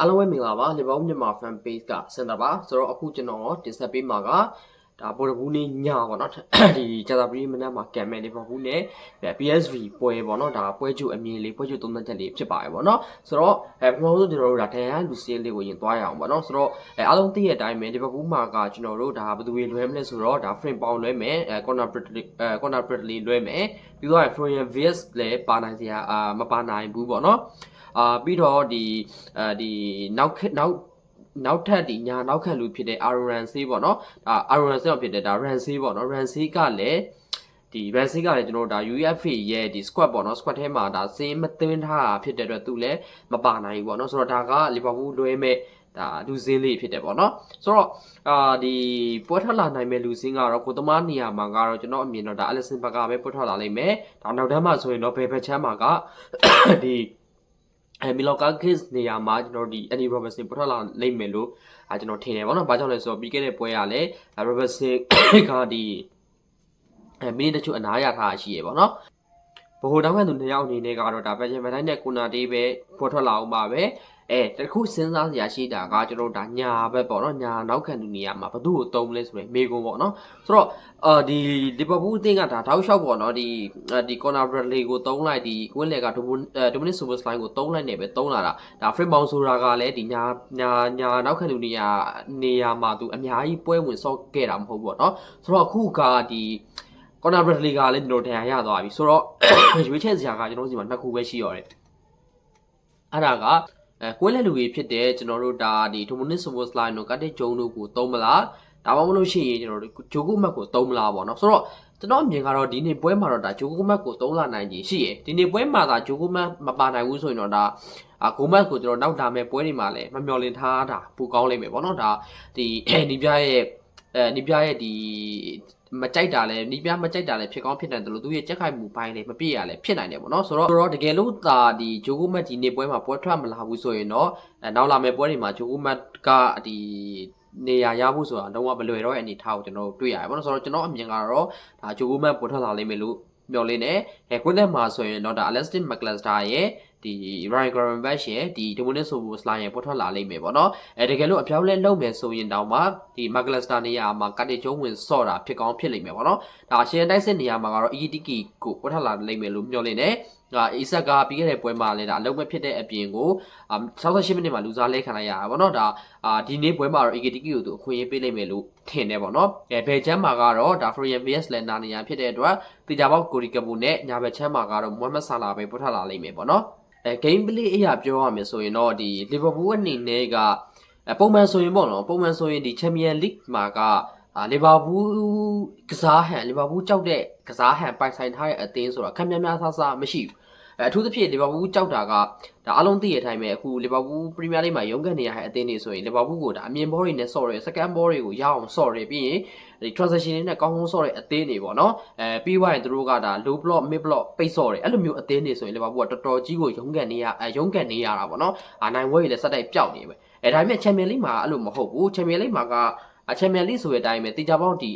အားလုံးပဲမင်္ဂလာပါလီဗာပူးမြန်မာ fan page ကစင်တာပါဆိုတော့အခုကျွန်တော်တင်ဆက်ပေးမှာကဒါဘော်ဒဘူးနေ့ညပေါ့နော်ဒီဂျာတာပရီမနက်မှာကံမဲ့လီဗာပူးနဲ့ PSV ပွဲပေါ့နော်ဒါပွဲချုပ်အမြင်လေးပွဲချုပ်သုံးသက်ချက်လေးဖြစ်ပါတယ်ပေါ့နော်ဆိုတော့အဲပထမဆုံးကျွန်တော်တို့ဒါဒန်ယန်လူစင်းလေးကိုရင်သွားရအောင်ပေါ့နော်ဆိုတော့အဲအားလုံးသိတဲ့အတိုင်းပဲလီဗာပူးမှာကကျွန်တော်တို့ဒါဘယ်သူတွေလွဲမလဲဆိုတော့ဒါ frame ပေါင်လွဲမယ်အဲ corner bradley အဲ corner bradley လွဲမယ်ပြီးတော့ Florian Wirtz လည်းပါနိုင်စရာအာမပါနိုင်ဘူးပေါ့နော် အာပြီးတော့ဒီအဲဒီနောက်နောက်နောက်ထပ်ဒီညာနောက်ခံလူဖြစ်တဲ့ Aaron C ပေါ့နော်ဒါ Aaron C ဖြစ်တဲ့ဒါ Ran C ပေါ့နော် Ran C ကလည်းဒီ Ran C ကလည်းကျွန်တော်တို့ဒါ UEFA ရဲ့ဒီ squad ပေါ့နော် squad ထဲမှာဒါစင်းမသွင်းထားတာဖြစ်တဲ့အတွက်သူလည်းမပါနိုင်ဘူးပေါ့နော်ဆိုတော့ဒါကလီဗာပူးလွဲမဲ့ဒါလူစင်းလေးဖြစ်တယ်ပေါ့နော်ဆိုတော့အာဒီပွဲထွက်လာနိုင်မဲ့လူစင်းကတော့ကိုသမားနေရာမှာကတော့ကျွန်တော်အမြင်တော့ဒါအလက်ဆင်ဘက်ကပဲပွဲထွက်လာလိမ့်မယ်ဒါနောက်တန်းမှာဆိုရင်တော့ဘယ်ဘက်ချမ်းမှာကဒီ အဲမီလောကာကစ်နေရာမှာကျွန်တော်ဒီအန်နီရောဘတ်ဆင်ပေါ်ထွက်လာလိမ့်မယ်လို့အဲကျွန်တော်ထင်တယ်ဗောနော်။ဘာကြောင့်လဲဆိုတော့ပြီးခဲ့တဲ့ပွဲကလည်းရောဘတ်ဆင်ကဒီအဲမိနစ်တချို့အနားရထားရှိရဗောနော်။ဘိုတောင်းခံသူနှစ်ယောက်အနေနဲ့ကတော့ဒါဘက်ဂျင်မန်တိုင်းနဲ့ကိုနာတေးပဲပေါ်ထွက်လာအောင်ပါပဲ။ အဲတခုစဉ်းစားစရာရှိတာကကျွန်တော်တို့ဒါညာဘက်ပေါ့နော်ညာနောက်ခံသူနေရာမှာဘသူ့ကိုတုံးလဲဆိုရယ်မေကွန်ပေါ့နော်ဆိုတော့အာဒီလီဗာပူးအသင်းကဒါတောက်လျှောက်ပေါ့နော်ဒီဒီကော်နာဘရက်လေးကိုတုံးလိုက်ဒီကွင်းလေကဒိုမဒိုမနစ်ဆူပါစလိုင်းကိုတုံးလိုက်နေပဲတုံးလာတာဒါဖရစ်မောင်ဆိုတာကလည်းဒီညာညာညာနောက်ခံသူနေရာနေရာမှာသူအများကြီးပွဲဝင်ဆော့ခဲ့တာမဟုတ်ဘူးပေါ့နော်ဆိုတော့အခုကဒီကော်နာဘရက်လေးကလည်းကျွန်တော်တရားရသွားပြီဆိုတော့ရွေးချယ်စရာကကျွန်တော်စီမှာနှစ်ခုပဲရှိရတယ်အဲ့ဒါက အဲကွင်းလက်လူကြီးဖြစ်တဲ့ကျွန်တော်တို့ဒါဒီဒိုမနစ်ဆိုဗိုစလိုင်းတို့ကတစ်ဂျုံတို့ကိုသုံးမလားဒါမှမဟုတ်ရှင်ကျွန်တော်တို့ဂျိုကုမတ်ကိုသုံးမလားပေါ့နော်ဆိုတော့ကျွန်တော်အမြင်ကတော့ဒီနေ့ပွဲမှာတော့ဒါဂျိုကုမတ်ကိုသုံးလာနိုင်ကြီးရှိရယ်ဒီနေ့ပွဲမှာဒါဂျိုကုမတ်မပါနိုင်ဘူးဆိုရင်တော့ဒါအာဂိုမတ်ကိုကျွန်တော်နောက်လာမဲ့ပွဲတွေမှာလည်းမမျှော်လင့်ထားတာပူကောင်းလိမ့်မယ်ပေါ့နော်ဒါဒီဒီပြရဲ့အဲဒီပြရဲ့ဒီ မကြိုက်တာလည်းနီးပြမကြိုက်တာလည်းဖြစ်ကောင်းဖြစ်နိုင်တယ်လို့သူရဲ့ကြက်ခိုက်မှုပိုင်းလည်းမပြည့်ရလည်းဖြစ်နိုင်တယ်ပေါ့နော်ဆိုတော့ဆိုတော့တကယ်လို့သာဒီဂျိုဂိုမတ်ဒီနေ့ပွဲမှာပွဲထွက်မလာဘူးဆိုရင်တော့အဲနောက်လာမယ့်ပွဲတွေမှာဂျိုဂိုမတ်ကဒီနေရာရဖို့ဆိုတာတော့မလွယ်တော့တဲ့အနေထားကိုကျွန်တော်တွေ့ရတယ်ပေါ့နော်ဆိုတော့ကျွန်တော်အမြင်ကတော့ဒါဂျိုဂိုမတ်ပွဲထွက်လာလိမ့်မယ်လို့မျှော်လင့်နေအဲကွင်းသက်မှာဆိုရင်တော့ဒါ Alastin McAllister ရဲ့ ဒီ Ryan Gravenberch ရဲ့ဒီ Dominic Soboslai ရဲ့ပေါ်ထွက်လာလိမ့်မယ်ပေါ့နော်အဲတကယ်လို့အပြောင်းလဲလုပ်မယ်ဆိုရင်တောင်မှဒီ McAllister နေရာမှာကတ်တေကျုံးဝင်ဆော့တာဖြစ်ကောင်းဖြစ်လိမ့်မယ်ပေါ့နော်ဒါအရှင်တိုက်စစ်နေရာမှာကတော့ ETK ကိုပေါ်ထွက်လာလိမ့်မယ်လို့မျှော်လင့်နေဒါအီဆက်ကပြီးခဲ့တဲ့ပွဲမှာလည်းဒါအလုံးမဖြစ်တဲ့အပြင်ကို68မိနစ်မှာလူစားလဲခံလိုက်ရတာပေါ့နော်ဒါအာဒီနေ့ပွဲမှာတော့ EKTK ကိုသူအခွင့်အရေးပေးလိမ့်မယ်လို့ထင်တယ်ပေါ့နော်အဲဘယ်ချမ်းမှာကတော့ဒါ Florian VS လည်းနာနေရဖြစ်တဲ့အတွက်တေချာပေါက်ကိုရီကပူနဲ့ညာဘက်ချမ်းမှာကတော့မွမ်မတ်ဆာလာပဲပေါ်ထွက်လာလိမ့်မယ်ပေါ့နော် အဲ game play အရာပြောရမယ်ဆိုရင်တော့ဒီ Liverpool အနေနဲ့ကပုံမှန်ဆိုရင်ပေါ့နော်ပုံမှန်ဆိုရင်ဒီ Champions League မှာကအာလီဗာပူးကစားဟန်လီဗာပူးကြောက်တဲ့ကစားဟန်ပိုင်ဆိုင်ထားတဲ့အသင်းဆိုတာခံများများဆဆမရှိဘူး အဲအထူးသဖြင့်လီဗာပူးကြောက်တာကဒါအလုံးသိရတဲ့အတိုင်းပဲအခုလီဗာပူးပရီးမီးယားလိဂ်မှာရုန်းကန်နေရတဲ့အသင်းတွေဆိုရင်လီဗာပူးကိုဒါအမြင်ဘောတွေနဲ့ဆော့ရဲစကန်ဘောတွေကိုရအောင်ဆော့ရဲပြီးရင်ဒီ transition တွေနဲ့ကောင်းကောင်းဆော့တဲ့အသင်းတွေပေါ့နော်အဲပြီးွားရင်သူတို့ကဒါ low block mid block ပိတ်ဆော့တယ်အဲ့လိုမျိုးအသင်းတွေဆိုရင်လီဗာပူးကတော်တော်ကြီးကိုရုန်းကန်နေရအဲရုန်းကန်နေရတာပေါ့နော်အာနိုင်ဝဲတွေလည်းစက်တိုက်ပျောက်နေပဲအဲဒါပေမဲ့ Champions League မှာအဲ့လိုမဟုတ်ဘူး Champions League မှာက အချန်ပီယံလိဆိုတဲ့အတိုင်းပဲတေချာပေါင်းဒီ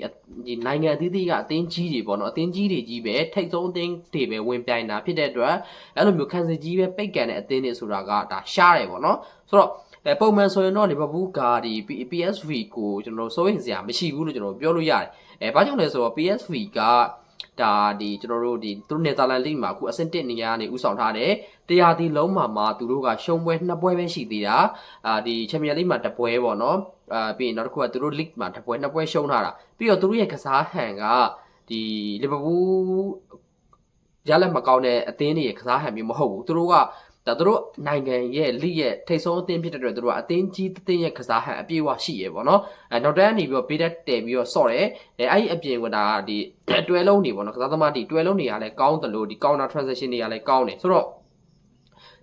ဒီနိုင်ငံအသီးသီးကအသင်းကြီးတွေပေါ့နော်အသင်းကြီးတွေကြီးပဲထိတ်ဆုံးအသင်းတွေပဲဝင်ပြိုင်တာဖြစ်တဲ့အတွက်အဲ့လိုမျိုးခံစစ်ကြီးပဲပိတ်ကန်တဲ့အသင်းတွေဆိုတာကဒါရှားတယ်ပေါ့နော်ဆိုတော့အဲပုံမှန်ဆိုရင်တော့လီဗာပူးကဒီ PSV ကိုကျွန်တော်စိုးရင်စရာမရှိဘူးလို့ကျွန်တော်ပြောလို့ရတယ်အဲဘာကြောင့်လဲဆိုတော့ PSV က ဒါဒီကျွန်တော်တို့ဒီသူတို့နယ်သာလန်လိမှာအခုအဆင့်1နေရာကနေဥဆောင်ထားတယ်တရားဒီလုံးမှာမှာသူတို့ကရှုံးပွဲနှစ်ပွဲပဲရှိသေးတာအာဒီချန်ပီယံလိမှာတစ်ပွဲပေါ့နော်အာပြီးရင်နောက်တစ်ခုကသူတို့ league မှာတစ်ပွဲနှစ်ပွဲရှုံးထားတာပြီးတော့သူတို့ရဲ့ကစားဟန်ကဒီလီဗာပူးရလက်မကောင်းတဲ့အသင်းတွေရဲ့ကစားဟန်မျိုးမဟုတ်ဘူးသူတို့က ဒါတို့နိုင်ငံရဲ့လိရဲ့ထိတ်ဆုံးအသင်းဖြစ်တဲ့အတွက်တို့ကအသင်းကြီးအသင်းရဲ့ကစားဟန်အပြည့်အဝရှိရပေါ့နော်အဲနောက်တန်းနေပြီးတော့ပေးတက်တယ်ပြီးတော့ဆော့တယ်အဲအဲ့ဒီအပြင်ကဒါဒီတွဲလုံးနေပေါ့နော်ကစားသမားဒီတွဲလုံးတွေကလည်းကောင်းတယ်လို့ဒီ counter transaction တွေကလည်းကောင်းတယ်ဆိုတော့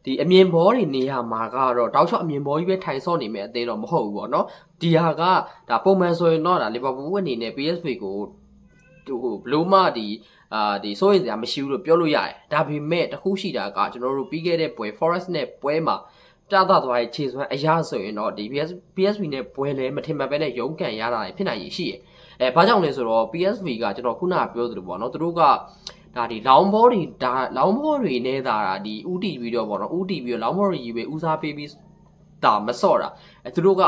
ဒီအမြင်ဘောတွေနေရာမှာကတော့တောက်ချော့အမြင်ဘောကြီးပဲထိုင်ဆော့နေမယ်အသေးတော့မဟုတ်ဘူးပေါ့နော်ဒီဟာကဒါပုံမှန်ဆိုရင်တော့ဒါလီဗာပူးအနေနဲ့ PSV ကိုဟိုဘလိုမှဒီ အာဒီစိုးရင်စရာမရှိဘူးလို့ပြောလို့ရတယ်ဒါပေမဲ့တခုရှိတာကကျွန်တော်တို့ပြီးခဲ့တဲ့ပွဲ Forest နဲ့ပွဲမှာပြသသွားတဲ့ခြေစွမ်းအရာဆိုရင်တော့ဒီ PS PSV နဲ့ပွဲလဲမထင်မှတ်ပဲနဲ့ရုန်းကန်ရတာဖြစ်နိုင်ရရှိရယ်အဲဘာကြောင့်လဲဆိုတော့ PSV ကကျွန်တော်ခုနကပြောသလိုပေါ့နော်သူတို့ကဒါဒီလောင်းဘောတွေဒါလောင်းဘောတွေနဲ့သာဒီဥတီပြီးတော့ပေါ့နော်ဥတီပြီးတော့လောင်းဘောတွေကြီးပဲဦးစားပေးပြီးဒါမဆော့တာအဲသူတို့က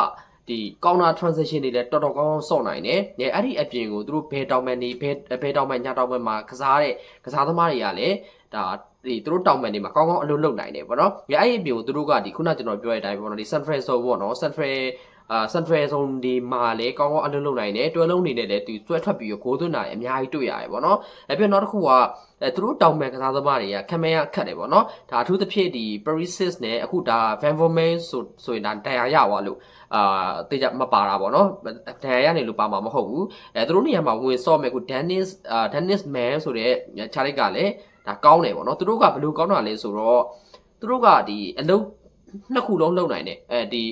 ဒီ counter transaction တွေလည်းတော်တော်ကောင်းကောင်းဆော့နိုင်တယ်။ညအဲ့ဒီအပြင်ကိုသူတို့ဘယ်တောင်မှန်နေဘယ်ဘယ်တောင်မှန်ညတောင်မှန်မှာကစားတဲ့ကစားသမားတွေကလည်းဒါဒီသူတို့တောင်မှန်တွေမှာကောင်းကောင်းအလုပ်လုပ်နိုင်တယ်ပေါ့နော်။ညအဲ့ဒီအပြင်ကိုသူတို့ကဒီခုနကျွန်တော်ပြောတဲ့အတိုင်းပေါ့နော်ဒီ San Francisco ပေါ့နော် San Fran အာ Central Zone ဒီမှာလည်းကောင်းကောင်းအလုပ်လုပ်နိုင်တယ်တွဲလုံးနေနဲ့လည်းသူတွဲထွက်ပြီးတော့ဂိုးသွင်းတာလည်းအများကြီးတွေ့ရတယ်ပေါ့နော်အဲပြီးတော့နောက်တစ်ခုကအဲသူတို့တောင်ပန်ကစားသမားတွေကခံမရခတ်တယ်ပေါ့နော်ဒါအထူးသဖြင့်ဒီ Perisis နဲ့အခုဒါ Van Vermaelen ဆိုဆိုရင်ဒါတရားရသွားလို့အာတေချာမပါတာပေါ့နော်ဒဏ်ရာရနေလို့ပါမှာမဟုတ်ဘူးအဲသူတို့နေရာမှာဝင်ဆော့မဲ့ခု Dennis အာ Dennis Man ဆိုတဲ့ခြားလိုက်ကလည်းဒါကောင်းတယ်ပေါ့နော်သူတို့ကဘယ်လိုကောင်းတာလဲဆိုတော့သူတို့ကဒီအလုံးနှစ်ခုလုံးလုံနိုင်တယ်အဲဒီ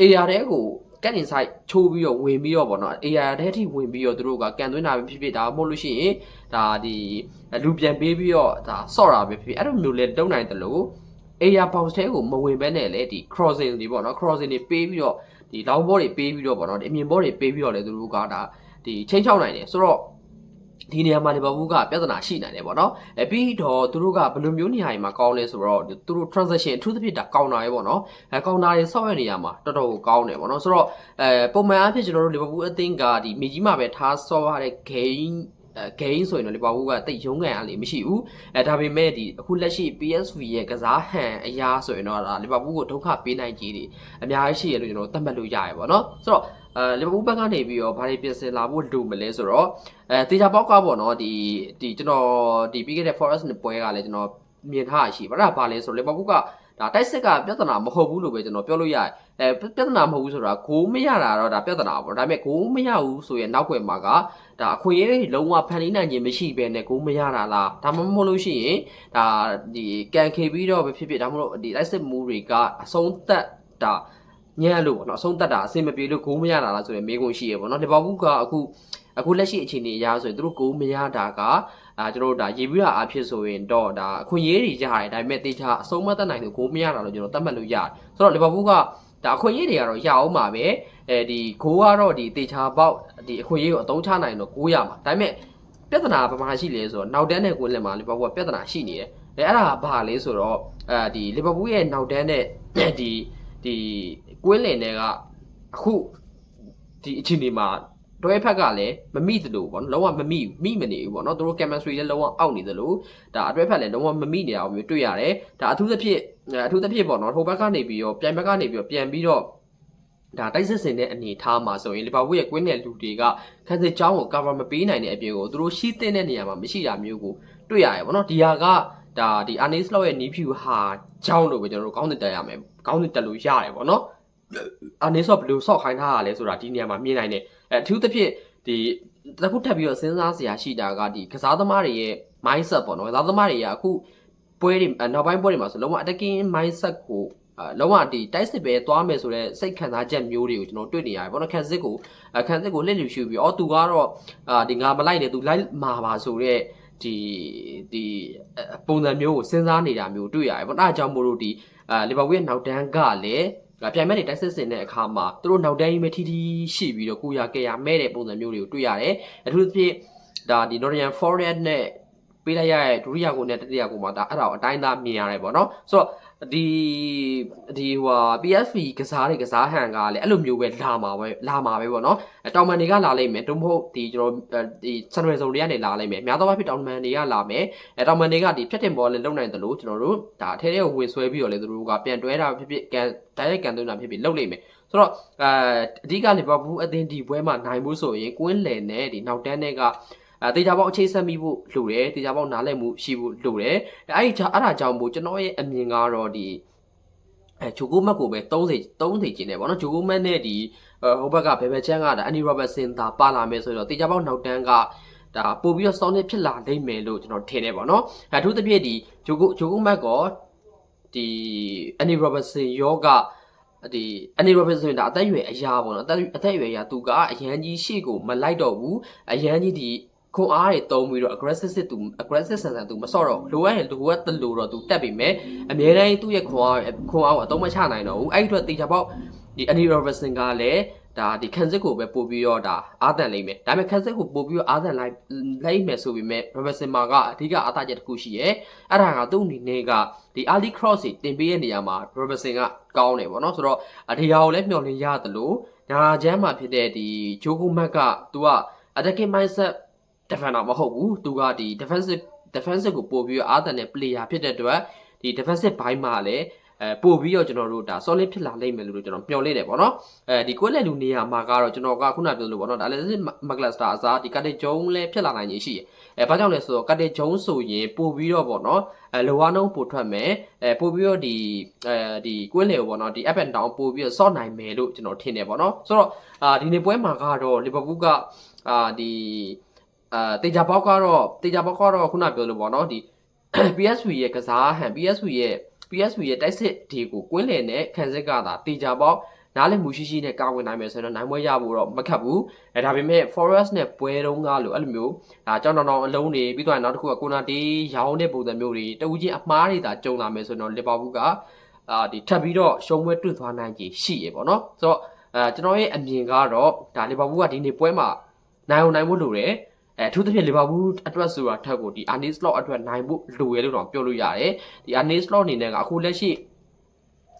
AR တဲကိုကက်တင်ဆိုင်ချိုးပြီးတော့ဝင်ပြီးတော့ဗောနော် AR တဲထိဝင်ပြီးတော့သူတို့ကကန်သွင်းတာပဲဖြစ်ဖြစ်ဒါမှမဟုတ်လို့ရှိရင်ဒါဒီလူပြန်ပေးပြီးတော့ဒါဆော့တာပဲဖြစ်ဖြစ်အဲ့လိုမျိုးလဲတုံးနိုင်တယ်လို့ AR bounce တဲကိုမဝင်ဘဲနဲ့လေဒီ crossing တွေဗောနော် crossing တွေပေးပြီးတော့ဒီ long ball တွေပေးပြီးတော့ဗောနော်ဒီအမြင် ball တွေပေးပြီးတော့လေသူတို့ကဒါဒီချင်းချောက်နိုင်တယ်ဆိုတော့ ဒီနေရာမှာလီဗာပူးကပြဿနာရှိနိုင်တယ်ပေါ့နော်။အဲပြီးတော့သူတို့ကဘယ်လိုမျိုးနေရာတွေမှာကောင်းလဲဆိုတော့သူတို့ transaction အထူးသဖြင့်ဒါကောင်းတာရေပေါ့နော်။အဲကောင်းတာတွေဆော့ရနေရာမှာတော်တော်ကိုကောင်းတယ်ပေါ့နော်။ဆိုတော့အဲပုံမှန်အဖြစ်ကျွန်တော်တို့လီဗာပူးအသင်းကဒီမြေကြီးမှာပဲထားဆော့ရတဲ့ game အဲ game ဆိုရင်တော့လီဗာပူးကတိတ်ရုံးကန်အားလေမရှိဘူးအဲဒါပေမဲ့ဒီအခုလက်ရှိ PSV ရဲ့ကစားဟန်အရာဆိုရင်တော့ဒါလီဗာပူးကိုဒုက္ခပေးနိုင်ကြီးတွေအများကြီးရှိရလို့ကျွန်တော်သတ်မှတ်လို့ရရပေါ့နော်ဆိုတော့ အဲလီဗာပူးဘက်ကနေပြီးတော့ဘာတွေပြင်ဆင်လာဖို့လိုမလဲဆိုတော့အဲတေချာပေါက်ကပေါ့နော်ဒီဒီကျွန်တော်ဒီပြီးခဲ့တဲ့ Forest နဲ့ပွဲကလည်းကျွန်တော်မြင်ထားရရှိပါဒါဘာလဲဆိုတော့လီဗာပူးကဒါတိုက်စစ်ကပြဿနာမဟုတ်ဘူးလို့ပဲကျွန်တော်ပြောလို့ရတယ်အဲပြဿနာမဟုတ်ဘူးဆိုတာဂိုးမရတာတော့ဒါပြဿနာပေါ့ဒါပေမဲ့ဂိုးမရဘူးဆိုရင်နောက်ွယ်မှာကဒါအခွင့်အရေးလုံးဝဖန်တီးနိုင်ခြင်းမရှိဘဲနဲ့ဂိုးမရတာလားဒါမှမဟုတ်လို့ရှိရင်ဒါဒီကန်ခေပြီးတော့ပဲဖြစ်ဖြစ်ဒါမှမဟုတ်ဒီတိုက်စစ်မူတွေကအဆုံးသက်တာ ညံ့လို့ပေါ့နော်အဆုံးသက်တာအဆင်မပြေလို့ဂိုးမရတာလားဆိုရင်မေးခွန်းရှိရပေါ့နော်ဒီဘောက်ဘူးကအခုအခုလက်ရှိအခြေအနေအရဆိုရင်သူတို့ဂိုးမရတာကအာကျွန်တော်တို့ဒါရေပြီးတာအဖြစ်ဆိုရင်တော့ဒါအခွင့်အရေးတွေရတယ်ဒါပေမဲ့တေချာအဆုံးမသက်နိုင်လို့ဂိုးမရတာလို့ကျွန်တော်သတ်မှတ်လို့ရတယ်ဆိုတော့လီဗာပူးကဒါအခွင့်အရေးတွေကတော့ရအောင်ပါပဲအဲဒီဂိုးကတော့ဒီတေချာပေါက်ဒီအခွင့်အရေးကိုအသုံးချနိုင်တော့ဂိုးရမှာဒါပေမဲ့ပြဿနာဘာမှရှိလဲဆိုတော့နောက်တန်းနဲ့ကွင်းလက်မှာလီဗာပူးကပြဿနာရှိနေတယ်အဲအဲ့ဒါကဘာလဲဆိုတော့အဲဒီလီဗာပူးရဲ့နောက်တန်းနဲ့ဒီ ဒီကွင်းလင်တွေကအခုဒီအချိန်ဒီမှာတွဲဖက်ကလည်းမမိသလိုပေါ့နော်လုံးဝမမိမိမနေဘူးပေါ့နော်သူတို့ chemistry လည်းလုံးဝအောက်နေသလိုဒါအတွဲဖက်လည်းလုံးဝမမိနေတာကိုမျိုးတွေ့ရတယ်ဒါအထူးသဖြင့်အထူးသဖြင့်ပေါ့နော်ဟိုဘက်ကနေပြီးတော့ပြန်ဘက်ကနေပြီးတော့ပြန်ပြီးတော့ဒါတိုက်စစ်စင်တဲ့အနေထားမှာဆိုရင်လီဗာပူးရဲ့ကွင်းနယ်လူတွေကခန်းစစ်ချောင်းကို cover မပေးနိုင်တဲ့အပြင်ကိုသူတို့ရှိတဲ့နေရာမှာမရှိတာမျိုးကိုတွေ့ရတယ်ပေါ့နော်ဒီဟာက ဒါဒီ Arnes Law ရဲ့နီးဖြူဟာချောင်းလို့ပဲကျွန်တော်တို့ကောင်းတဲ့တက်ရမယ်ကောင်းတဲ့တက်လို့ရတယ်ပေါ့နော် Arnes Law ဘယ်လိုဆော့ခိုင်းထားရလဲဆိုတာဒီနေရာမှာမြင်နိုင်တယ်အဲအထူးသဖြင့်ဒီတစ်ခုထပ်ပြီးတော့စဉ်းစားစရာရှိတာကဒီကစားသမားတွေရဲ့ mindset ပေါ့နော်ကစားသမားတွေကအခုပွဲတွေနောက်ပိုင်းပွဲတွေမှာဆိုလုံးဝ attacking mindset ကိုအဲလုံးဝဒီတိုက်စစ်ပဲသွားမယ်ဆိုတော့စိတ်ခံစားချက်မျိုးတွေကိုကျွန်တော်တွေ့နေရတယ်ပေါ့နော်ခံစစ်ကိုခံစစ်ကိုလှည့်လည်ရှုပြီးအော်သူကတော့အာဒီငါမလိုက်နဲ့သူလိုက်မှာပါဆိုတော့ ဒီဒီပုံစံမျိုးကိုစဉ်းစားနေတာမျိုးတွေ့ရတယ်ပေါ့အဲဒါကြောင့်မို့လို့ဒီအာလီဗာပူးရဲ့နောက်တန်းကလည်းပြိုင်မဲ့တွေတိုက်စစ်စင်တဲ့အခါမှာသူတို့နောက်တန်းကြီးပဲထီထီရှိပြီးတော့ကိုရကရမဲ့တဲ့ပုံစံမျိုးတွေကိုတွေ့ရတယ်အထူးသဖြင့်ဒါဒီ Nottingham Forest နဲ့ပေးလိုက်ရတဲ့ဒုတိယကိုနဲ့တတိယကိုမှာဒါအဲ့ဒါကိုအတိုင်းသားမြင်ရတယ်ပေါ့နော်ဆိုတော့ ဒီဒီဟို PSV ကစားတဲ့ကစားဟန်ကလည်းအဲ့လိုမျိုးပဲလာမှာပဲလာမှာပဲပေါ့နော်တောင်မန်တွေကလာလိမ့်မယ်တုံးဖို့ဒီကျွန်တော်ဒီစန်ရွယ်စုံတွေကနေလာလိမ့်မယ်များသောအားဖြင့်တောင်မန်တွေကလာမယ်အဲတောင်မန်တွေကဒီဖြတ်တင်ဘောလည်းလုံနိုင်တယ်လို့ကျွန်တော်တို့ဒါအထဲထဲကိုဝင်ဆွဲပြီးတော့လေသူတို့ကပြန်တွဲတာဖြစ်ဖြစ်ကန်တိုက်ရိုက်ကန်သွင်းတာဖြစ်ဖြစ်လုပ်လိမ့်မယ်ဆိုတော့အဲအဓိကလီဗာပူးအသင်းဒီပွဲမှာနိုင်ဖို့ဆိုရင်ကွင်းလယ်နဲ့ဒီနောက်တန်းတွေက အဲတေချာပေါက်အခြေဆက်မိဖို့လိုတယ်တေချာပေါက်နားလည်မှုရှိဖို့လိုတယ်အဲအဲ့ဒီအဲ့ဒါကြောင့်မို့ကျွန်တော်ရဲ့အမြင်ကတော့ဒီအဲဂျိုကိုမတ်ကိုပဲ30 30ကျင်းတယ်ဗောနော်ဂျိုကိုမတ်နဲ့ဒီဟိုဘက်ကဘယ်ဘက်ချမ်းကဒါအန်နီရောဘတ်ဆင်သာပါလာမယ်ဆိုတော့တေချာပေါက်နောက်တန်းကဒါပို့ပြီးတော့စောင်းနေဖြစ်လာနိုင်မယ်လို့ကျွန်တော်ထင်တယ်ဗောနော်အဲအထူးသဖြင့်ဒီဂျိုကိုဂျိုကိုမတ်ကောဒီအန်နီရောဘတ်ဆင်ယောကဒီအန်နီရောဘတ်ဆင်ဒါအသက်အရွယ်အရာပေါ့နော်အသက်အသက်အရွယ်အရာသူကအရန်ကြီးရှေ့ကိုမလိုက်တော့ဘူးအရန်ကြီးဒီ ခွန်အားတွေတုံးပြီးတော့ aggressive စစ်သူ aggressive ဆန်ဆန်သူမဆော့တော့လိုအပ်ရင်လိုအပ်တယ်လို့တော့သူတက်ပြီမဲ့အများတိုင်းသူ့ရဲ့ခွန်အားခွန်အားကိုအသုံးမချနိုင်တော့ဘူးအဲ့ဒီအတွက်တေချာပေါက်ဒီ Annie Robertson ကလည်းဒါဒီခံစစ်ကိုပဲပို့ပြီးတော့ဒါအာသန်လိမ့်မယ်ဒါပေမဲ့ခံစစ်ကိုပို့ပြီးတော့အာသန်လိုက်လိုက်မယ်ဆိုပေမဲ့ Robertson မှာကအဓိကအားသာချက်တစ်ခုရှိရဲအဲ့ဒါကသူ့အနေနဲ့ကဒီ early cross တွေတင်ပေးတဲ့နေရာမှာ Robertson ကကောင်းတယ်ပေါ့နော်ဆိုတော့အဒီဟာကိုလည်းမျှော်လင့်ရတယ်လို့ညာချမ်းမှာဖြစ်တဲ့ဒီဂျိုကိုမက်က तू က attacking mindset defender မဟုတ်ဘူးသူကဒီ defensive defensive ကိုပို့ပြီးတော့အာသန်တဲ့ player ဖြစ်တဲ့အတွက်ဒီ defensive ဘိုင်းမှာလည်းအဲပို့ပြီးတော့ကျွန်တော်တို့ဒါ solid ဖြစ်လာနိုင်မယ်လို့ကျွန်တော်မျှော်လင့်တယ်ပေါ့နော်အဲဒီကွက်လက်လူနေရာမှာကတော့ကျွန်တော်ကခုနပြောလို့ပေါ့နော်ဒါလည်းမကလစတာအစားဒီကတ်တေဂျုံလည်းဖြစ်လာနိုင်ခြင်းရှိတယ်အဲဘာကြောင့်လဲဆိုတော့ကတ်တေဂျုံဆိုရင်ပို့ပြီးတော့ပေါ့နော်အဲလောဝါနှုံးပို့ထွက်မယ်အဲပို့ပြီးတော့ဒီအဲဒီကွက်လေပေါ့နော်ဒီ up and down ပို့ပြီးတော့ sort နိုင်မယ်လို့ကျွန်တော်ထင်တယ်ပေါ့နော်ဆိုတော့အာဒီနေ့ပွဲမှာကတော့လီဗာပူးကအာဒီ အာတေချာပေါက်ကတော့တေချာပေါက်ကတော့ခုနပြောလို့ပေါ့နော်ဒီ PSV ရဲ့ကစားဟန် PSV ရဲ့ PSV ရဲ့တိုက်စစ်ဒီကိုကွင်းလည်နဲ့ခံစစ်ကသာတေချာပေါက်နားလည်မှုရှိရှိနဲ့ကာဝင်နိုင်မယ်ဆိုတော့နိုင်ပွဲရဖို့တော့မခက်ဘူးအဲဒါပေမဲ့ Forest နဲ့ပွဲတုံးကားလို့အဲ့လိုမျိုးဒါကြောင်တောင်တောင်အလုံးတွေပြီးတော့နောက်တစ်ခုကကိုနာတေးရောင်းတဲ့ပုံစံမျိုးတွေတဝူးချင်းအမားတွေသာကြုံလာမယ်ဆိုတော့လီဗာပူးကအာဒီထပ်ပြီးတော့ရှုံးပွဲတွေ့သွားနိုင်ကြီးရှိရေပေါ့နော်ဆိုတော့အဲကျွန်တော်ရဲ့အမြင်ကတော့ဒါလီဗာပူးကဒီနေ့ပွဲမှာနိုင်အောင်နိုင်ဖို့လိုတယ် အဲအထူးသဖြင့်လီဗာပူးအတွက်ဆိုတာထက်ကိုဒီ Arne Slot အတွက်နိုင်ဖို့လိုရဲလို့တော့ပြောလို့ရတယ်ဒီ Arne Slot အနေနဲ့ကအခုလက်ရှိ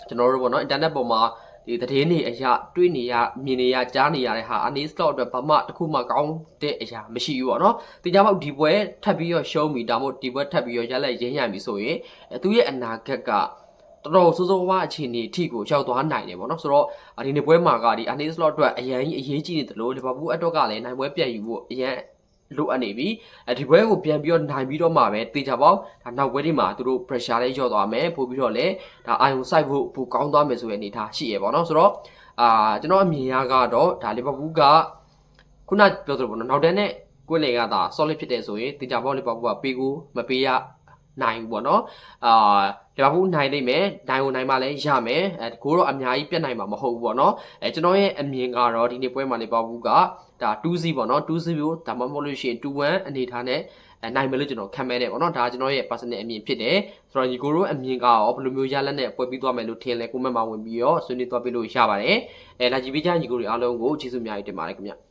ကျွန်တော်တို့ပေါ့နော် internet ပေါ်မှာဒီသတင်းတွေအရာတွေးနေရမြင်နေရကြားနေရတဲ့ဟာ Arne Slot အတွက်ဘာမှတစ်ခုမှကောင်းတဲ့အရာမရှိဘူးပေါ့နော်ဒီကြောင့်ဒီပွဲထပ်ပြီးတော့ရှုံးပြီဒါမှမဟုတ်ဒီပွဲထပ်ပြီးတော့ရက်လက်ရင်းရပြီဆိုရင်သူရဲ့အနာဂတ်ကတော်တော်စိုးစိုးဝါးအခြေအနေအထိကိုရောက်သွားနိုင်တယ်ပေါ့နော်ဆိုတော့ဒီနေ့ပွဲမှာကဒီ Arne Slot အတွက်အရင်အရေးကြီးနေတယ်လို့လီဗာပူးအတွက်ကလည်းနိုင်ပွဲပြန်ယူဖို့အရင် လိုအပ်နေပြီအဲဒီပွဲကိုပြန်ပြီးတော့နိုင်ပြီးတော့မှပဲတေချာပေါက်ဒါနောက်ပွဲတွေမှာသူတို့ pressure လေးလျော့သွားမယ်ပို့ပြီးတော့လည်းဒါအာယုံစိုက်ဖို့ပိုကောင်းသွားမယ်ဆိုတဲ့အနေအထားရှိရပေါ့နော်ဆိုတော့အာကျွန်တော်အမြင်ရကတော့ဒါလီဗာပူးကခုနပြောသလိုပေါ့နော်နောက်တန်းနဲ့ကွင်းလေကသာ solid ဖြစ်တယ်ဆိုရင်တေချာပေါက်လီဗာပူးကပေးကိုမပေးရနိုင်ဘူးပေါ့နော်အာ လီဗာပူးနိုင်နိုင်မယ်နိုင်ဝင်နိုင်မှလည်းရမယ်အဲကိုတော့အများကြီးပြတ်နိုင်မှာမဟုတ်ဘူးပေါ့နော်အဲကျွန်တော်ရဲ့အမြင်ကတော့ဒီနေ့ပွဲမှာလီဗာပူးကဒါ2-0ပေါ့နော်2-0ဒါမှမဟုတ်လို့ရှိရင်2-1အနေထားနဲ့အဲနိုင်မယ်လို့ကျွန်တော်ခံမဲ့တယ်ပေါ့နော်ဒါကျွန်တော်ရဲ့ personal အမြင်ဖြစ်တယ်ဆိုတော့ညီကိုတို့အမြင်ကရောဘယ်လိုမျိုးရလက်နဲ့ပွဲပြီးသွားမယ်လို့ထင်လဲ comment မှာဝင်ပြီးတော့ဆွေးနွေးသွားပြလို့ရပါတယ်အဲလာကြည့်ပေးကြညီကိုတွေအားလုံးကိုကျေးဇူးအများကြီးတင်ပါတယ်ခင်ဗျ